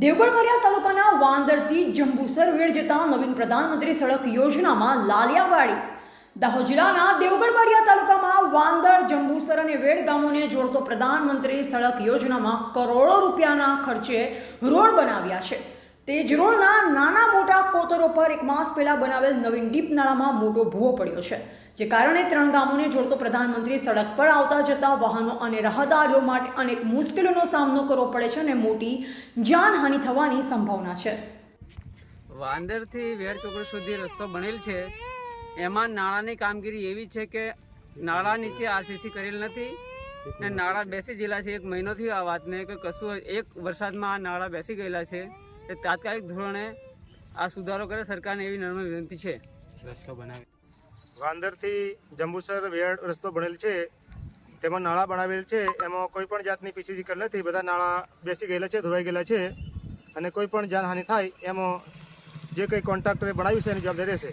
દેવગઢ ભર્યા તાલુકાના વાંદરથી જંબુસર વેડ જતા નવીન પ્રધાનમંત્રી સડક યોજનામાં લાલિયાવાડી દાહોદ જિલ્લાના દેવગઢ ભર્યા તાલુકામાં વાંદર, જંબુસર અને વેડ ગામોને જોડતો પ્રધાનમંત્રી સડક યોજનામાં કરોડો રૂપિયાના ખર્ચે રોડ બનાવ્યા છે. તે જ નાના મોટા કોતરો પર એક માસ પહેલા બનાવેલ નવીન ડીપ નાળામાં મોટો ભૂવો પડ્યો છે, જે કારણે ત્રણ ગામોને જોડતો પ્રધાનમંત્રી સડક પર આવતા જતા વાહનો અને રાહદારીઓ માટે અનેક મુશ્કેલીઓનો સામનો કરવો પડે છે અને મોટી જાનહાનિ થવાની સંભાવના છે. વાંદરથી વેર ચોકડી સુધી રસ્તો બનેલ છે. એમાં નાળાની કામગીરી એવી છે કે નાળા નીચે આરસીસી કરેલ નથી ને નાળા બેસી ગયેલા છે. એક મહિનો થયો આ વાતને કે કશું એક વરસાદમાં આ નાળા બેસી ગયેલા છે. એ તાત્કાલિક ધોરણે આ સુધારો કરે સરકારને એવી નમ્ર વિનંતી છે. વાંદરથી જંબુસર વેડ રસ્તો બનેલ છે તેમાં નાળા બનાવેલ છે એમાં કોઈ પણ જાતની પીસીજી કરેલ નથી બધા નાળા બેસી ગયેલા છે ધોવાઈ ગયેલા છે અને કોઈ પણ જાનહાનિ થાય એમાં જે કંઈ કોન્ટ્રાક્ટરે બનાવ્યું છે એની જવાબદારી રહેશે.